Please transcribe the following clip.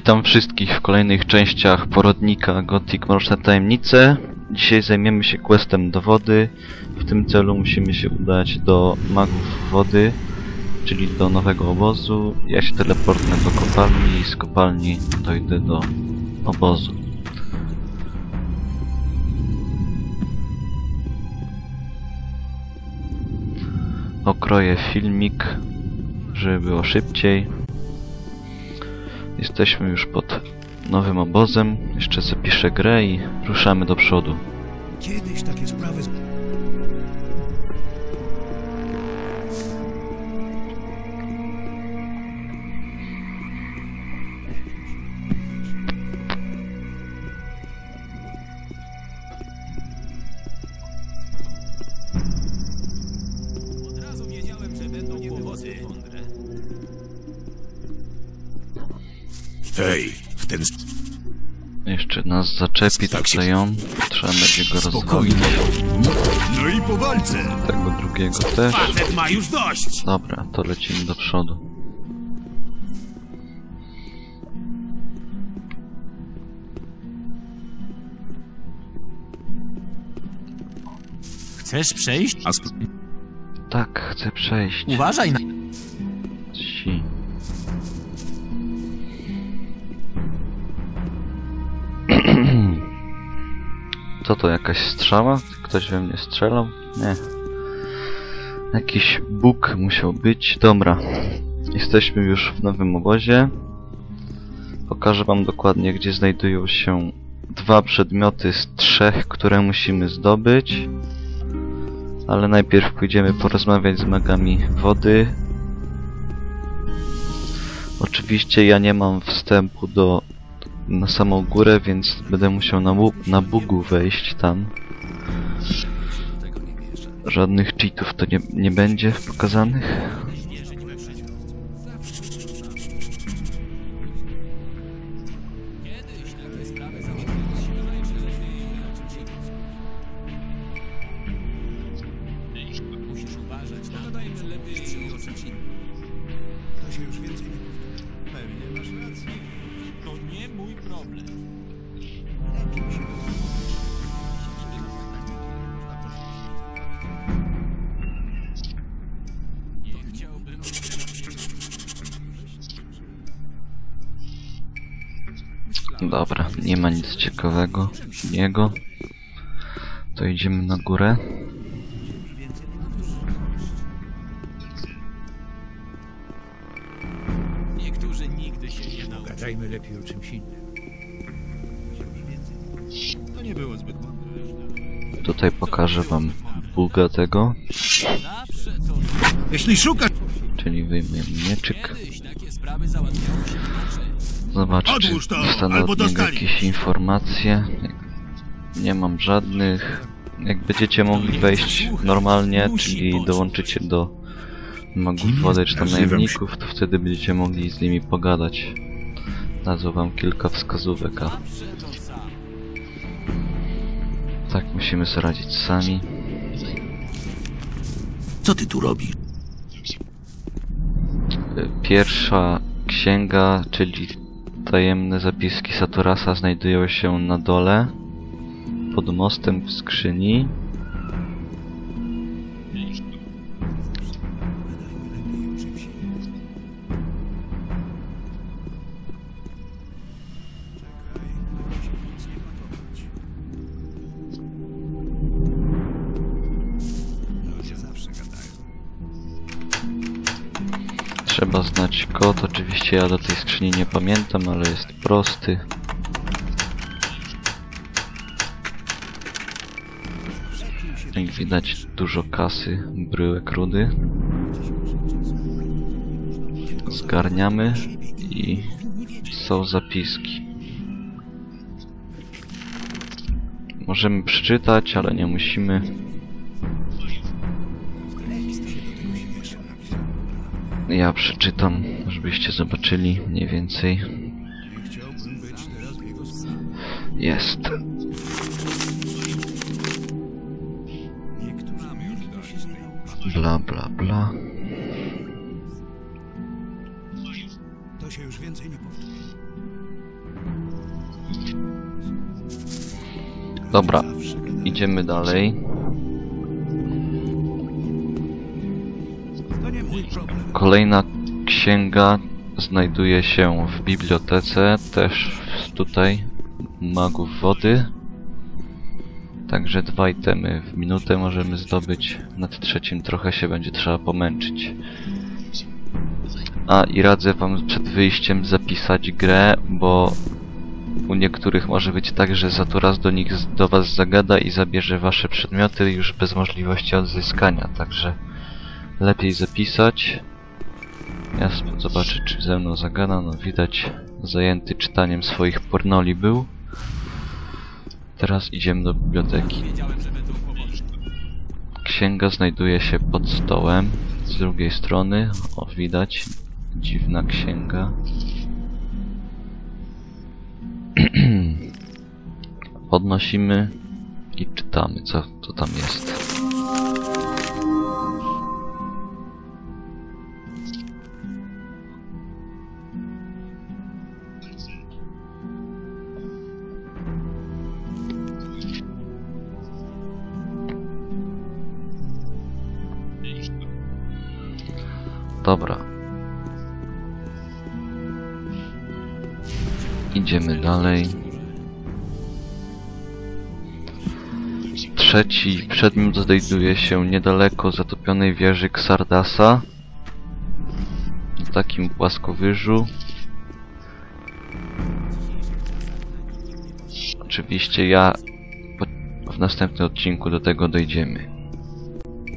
Witam wszystkich w kolejnych częściach porodnika Gothic Mroczne Tajemnice. Dzisiaj zajmiemy się questem do wody. W tym celu musimy się udać do magów wody, czyli do nowego obozu. Ja się teleportnę do kopalni i z kopalni dojdę do obozu. Okroję filmik, żeby było szybciej. Jesteśmy już pod nowym obozem. Jeszcze zapiszę grę i ruszamy do przodu. Kiedyś takie sprawy... Hej, w ten Jeszcze nas zaczepi Tak się- on. Trzeba będzie go rozwalić. No i po walce! Tego drugiego też. Facet ma już dość! Dobra, to lecimy do przodu. Chcesz przejść? Tak, chcę przejść. Uważaj na... Co to, jakaś strzała? Ktoś we mnie strzelał? Nie. Jakiś bóg musiał być. Dobra. Jesteśmy już w nowym obozie. Pokażę wam dokładnie, gdzie znajdują się dwa przedmioty z trzech, które musimy zdobyć. Ale najpierw pójdziemy porozmawiać z magami wody, Oczywiście ja nie mam wstępu do na samą górę, więc będę musiał na, na bugu wejść tam. Żadnych cheatów to nie, nie będzie pokazanych. To się już więcej nie powtórzy. Pewnie masz rację. To nie mój problem. Nie chciałbym... Dobra, nie ma nic ciekawego niego. To idziemy na górę. Gadajmy lepiej o czymś innym. To nie było zbyt mądre. Tutaj pokażę wam buga tego. Jeśli szukasz... czyli wyjmujemy mieczyk. Kiedyś takie sprawy załatwiało się inaczej. Zobacz, czy dostanę od niego jakieś informacje. Nie mam żadnych. Jak będziecie mogli wejść normalnie, czyli dołączycie do magów wody czy tam najemników, to wtedy będziecie mogli z nimi pogadać. Dadzą wam kilka wskazówek, a tak musimy sobie radzić sami. Co ty tu robisz? Pierwsza księga, czyli tajemne zapiski Saturasa znajdują się na dole, pod mostem w skrzyni. Trzeba znać kod, oczywiście ja do tej skrzyni nie pamiętam, ale jest prosty. Jak widać dużo kasy, bryłek rudy. Zgarniamy i są zapiski. Możemy przeczytać, ale nie musimy. ja przeczytam, żebyście zobaczyli mniej więcej. Jest. Bla, bla, bla. To się już więcej nie powtórzy. Dobra, idziemy dalej. Kolejna księga znajduje się w bibliotece, też tutaj magów wody. Także dwa itemy w minutę możemy zdobyć. Nad trzecim trochę się będzie trzeba pomęczyć. A i radzę wam przed wyjściem zapisać grę, bo u niektórych może być tak, że za to raz do nich do was zagada i zabierze wasze przedmioty już bez możliwości odzyskania. Także lepiej zapisać. Ja zobaczę, czy ze mną zagada. No widać, zajęty czytaniem swoich pornoli był. Teraz idziemy do biblioteki. Księga znajduje się pod stołem. Z drugiej strony, o widać, dziwna księga. Podnosimy i czytamy, co, co tam jest. Dobra. Idziemy dalej. Trzeci przedmiot znajduje się niedaleko zatopionej wieży Xardasa. Na takim płaskowyżu. Oczywiście ja w następnym odcinku do tego dojdziemy.